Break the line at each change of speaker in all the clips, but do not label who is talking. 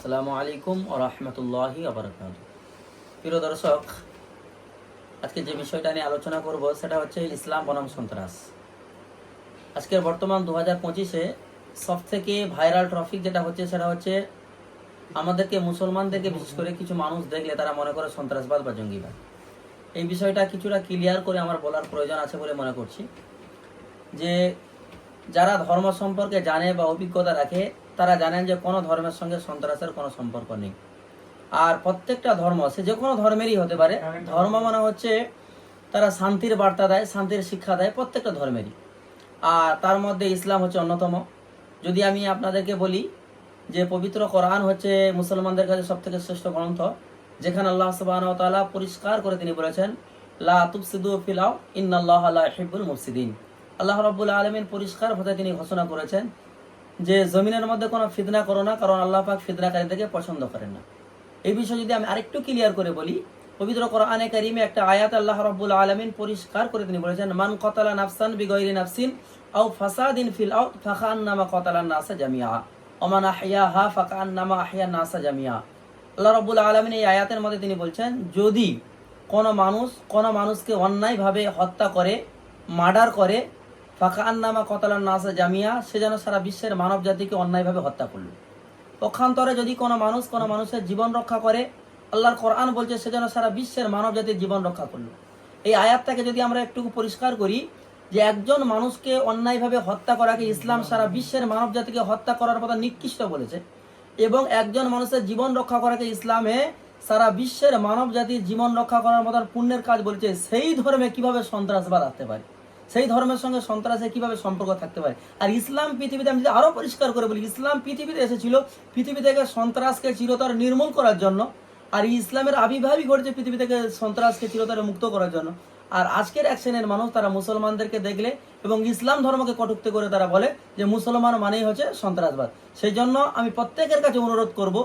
আসসালামু আলাইকুম ও রহমতুল্লাহি আবরকাত প্রিয় দর্শক, আজকে যে বিষয়টা নিয়ে আলোচনা করব সেটা হচ্ছে ইসলাম বনাম সন্ত্রাস। আজকের বর্তমান দু হাজার পঁচিশে সব থেকে ভাইরাল ট্রফিক যেটা হচ্ছে সেটা হচ্ছে আমাদেরকে, মুসলমানদেরকে বিশেষ করে কিছু মানুষ দেখলে তারা মনে করে সন্ত্রাসবাদ বা জঙ্গিবাদ। এই বিষয়টা কিছুটা ক্লিয়ার করে আমার বলার প্রয়োজন আছে বলে মনে করছি। যে যারা ধর্ম সম্পর্কে জানে বা অভিজ্ঞতা রাখে, তারা জানেন যে কোনো ধর্মের সঙ্গে সন্ত্রাসের কোনো সম্পর্ক নেই। আর প্রত্যেকটা ধর্ম, সে যে কোনো ধর্মেরই হতে পারে। ধর্ম মানে হচ্ছে তারা শান্তির বার্তা দেয়, শান্তির শিক্ষা দেয় প্রত্যেকটা ধর্মেরই। আর তার মধ্যে ইসলাম হচ্ছে অন্যতম। যদি আমি আপনাদেরকে বলি যে পবিত্র কোরআন হচ্ছে মুসলমানদের কাছে সব থেকে শ্রেষ্ঠ গ্রন্থ, যেখানে আল্লাহ সুবাহ পরিষ্কার করে তিনি বলেছেন, লা তুফসিদু ফিলাও ইন্নাল্লাহ লা ইহিব্বুল মুফসিদিন। আল্লাহ রাব্বুল আলামিন পরিষ্কার ভাবে তিনি ঘোষণা করেছেন যে জমিনের মধ্যে কোনো ফিতনা করো না, কারণ আল্লাহ পাক ফিতনাকারীদেরকে পছন্দ করেন না। এই বিষয়ে যদি আমি আরেকটু ক্লিয়ার করে বলি, পবিত্র কোরআনে কারিমে একটা আয়াত আল্লাহ রাব্বুল আলামিন পরিষ্কার করে তিনি বলেছেন, মান কতালা নাফসান বিগয়রি নাফসিন আও ফাসাদিন ফিল আও ফাখান্নামা কতালা নাসা জামিয়া ওমান আহইয়াহা ফাকান্নামা আহইয়া নাসা জামিয়া আল্লাহ রাব্বুল আলামিন এই আয়াতের মধ্যে তিনি বলছেন, যদি কোনো মানুষ, কোনো মানুষকে অন্যায়ভাবে হত্যা করে, মার্ডার করে ফাঁকা আন্নামা কতালান নাসা জামিয়া, সে যেন সারা বিশ্বের মানব জাতিকে অন্যায়ভাবে হত্যা করল। পক্ষান্তরে যদি কোনো মানুষ কোনো মানুষের জীবন রক্ষা করে, আল্লাহর কোরআন বলছে সে যেন সারা বিশ্বের মানব জাতির জীবন রক্ষা করল। এই আয়াতটাকে যদি আমরা একটু পরিষ্কার করি, যে একজন মানুষকে অন্যায়ভাবে হত্যা করাকে ইসলাম সারা বিশ্বের মানব জাতিকে হত্যা করার কথা নিকৃষ্ট বলেছে, এবং একজন মানুষের জীবন রক্ষা করাকে ইসলামে সারা বিশ্বের মানব জাতির জীবন রক্ষা করার মতন পুণ্যের কাজ বলেছে, সেই ধর্মে কীভাবে সন্ত্রাসবাদ আসতে পারে? সেই ধর্মের সঙ্গে সন্ত্রাসের কীভাবে সম্পর্ক থাকতে পারে? আর ইসলাম পৃথিবীতে আমি যদি আরও পরিষ্কার করে বলি, ইসলাম পৃথিবীতে এসেছিল, পৃথিবী থেকে সন্ত্রাসকে চিরতর নির্মূল করার জন্য, আর ইসলামের আবির্ভাবই ঘটেছে পৃথিবী থেকে সন্ত্রাসকে চিরতরে মুক্ত করার জন্য। আর আজকের এক শ্রেণির মানুষ, তারা মুসলমানদেরকে দেখলে এবং ইসলাম ধর্মকে কটুক্তি করে তারা বলে যে মুসলমান মানেই হচ্ছে সন্ত্রাসবাদ। সেই জন্য আমি প্রত্যেকের কাছে অনুরোধ করব,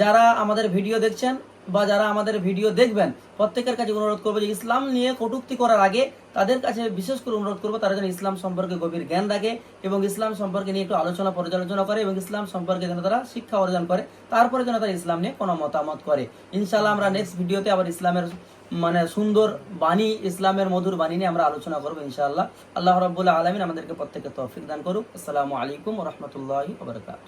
যারা আমাদের ভিডিও দেখছেন বা যারা আমাদের ভিডিও দেখবেন, প্রত্যেকের কাছে অনুরোধ করব যে ইসলাম নিয়ে কটুক্তি করার আগে তাদের কাছে বিশেষ করে অনুরোধ করব তারা যেন ইসলাম সম্পর্কে গভীর জ্ঞান রাখে এবং ইসলাম সম্পর্কে নিয়ে একটু আলোচনা পর্যালোচনা করে এবং ইসলাম সম্পর্কে যেন তারা শিক্ষা অর্জন করে, তারপরে যেন তারা ইসলাম নিয়ে কোনো মতামত করে। ইনশাল্লাহ আমরা নেক্সট ভিডিওতে আবার ইসলামের মানে সুন্দর বাণী, ইসলামের মধুর বাণী নিয়ে আমরা আলোচনা করব ইনশাআল্লাহ। আল্লাহ রব্বুল্লাহ আলমিন আমাদেরকে প্রত্যেকে তৌফিক দান করুক। আসসালামু আলাইকুম রহমতুল্লাহি ওবরকাত